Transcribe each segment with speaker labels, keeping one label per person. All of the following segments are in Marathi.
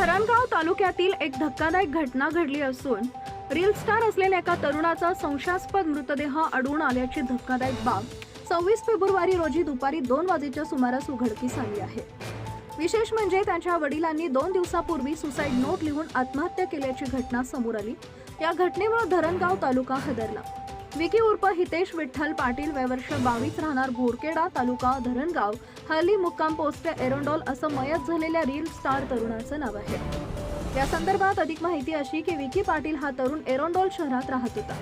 Speaker 1: धरणगाव तालुक्यातील एक धक्कादायक घटना घडली असून रील स्टार असलेल्या एका तरुणाचा संशयास्पद मृतदेह आढळून आल्याची धक्कादायक बाब सव्वीस फेब्रुवारी रोजी दुपारी दोन वाजेच्या सुमारास उघडकीस आली आहे. विशेष म्हणजे त्यांच्या वडिलांनी दोन दिवसापूर्वी सुसाईड नोट लिहून आत्महत्या केल्याची घटना समोर आली. या घटनेमुळे धरणगाव तालुका हदरला. विकी उर्फ हितेश विठ्ठल पाटील वयवर्ष बावीस राहणार बोरखेडा तालुका धरणगाव. हल्ली मुक्काम पोस्ट एरोंडॉल असं मयत झालेल्या रील स्टार तरुणाचं नाव आहे. या संदर्भात अधिक माहिती अशी की विकी पाटील हा तरुण एरोंडोल शहरात राहत होता.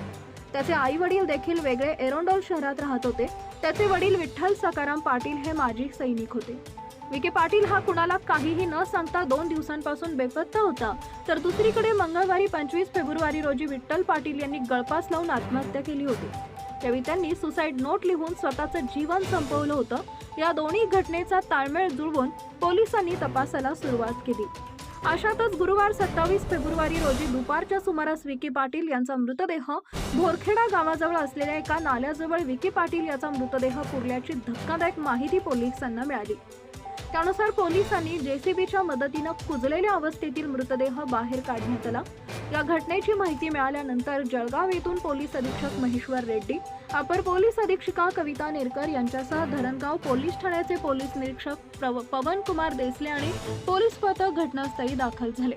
Speaker 1: त्याचे आई वडील देखील वेगळे एरोंडोल शहरात राहत होते. त्याचे वडील विठ्ठल सकाराम पाटील हे माजी सैनिक होते. विखे पाटील हा कुणाला काहीही न सांगता दोन दिवसांपासून बेपत्ता होता. तर दुसरीकडे मंगळवारी पंचवीस फेब्रुवारी रोजी विठ्ठल पाटील यांनी गळपास लावून आत्महत्या केली होती. त्यावेळी त्यांनी सुसाईड नोट लिहून स्वतःचं जीवन संपवलं होतं. या दोन्ही घटनेचा ताळमेळ जुळवून पोलिसांनी तपासाला सुरुवात केली. अशातच गुरुवार सत्तावीस फेब्रुवारी रोजी दुपारच्या सुमारास विकी पाटील यांचा मृतदेह भोरखेडा गावाजवळ असलेल्या एका नाल्याजवळ विकी पाटील याचा मृतदेह पुरल्याची धक्कादायक माहिती पोलिसांना मिळाली. त्यानुसार पोलिसांनी जेसीबीच्या मदतीनं कुजलेल्या अवस्थेतील मृतदेह बाहेर काढण्यात आला या घटनेची माहिती मिळाल्यानंतर जळगाव येथून पोलीस अधीक्षक महेश्वर रेड्डी अपर पोलीस अधीक्षिका कविता नेरकर यांच्यासह धरणगाव पोलीस ठाण्याचे पोलीस निरीक्षक पवन कुमार देसले आणि पोलीस पथक घटनास्थळी दाखल झाले.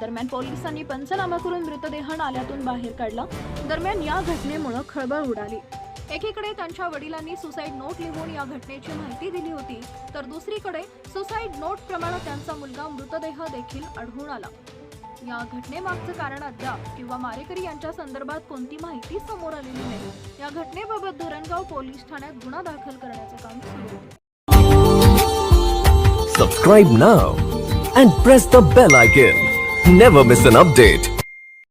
Speaker 1: दरम्यान पोलिसांनी पंचनामा करून मृतदेह नाल्यातून बाहेर काढला. दरम्यान या घटनेमुळे खळबळ उडाली. एकीकडे त्यांच्या वडिलांनी सुसाईड नोट लिहून या घटनेची माहिती दिली होती तर दुसरीकडे सुसाईड नोट प्रमाणे त्यांचा मुलगा मृतदेह देखील आढळून आला. या घटनेमागचं कारण अद्याप किंवा मारेकरी यांच्या संदर्भात कोणती माहिती समोर आलेली नाही. या घटनेबाबत धरणगाव पोलीस ठाण्यात गुन्हा दाखल करण्याचे काम सुरू
Speaker 2: subscribe now and press the bell icon never miss an update.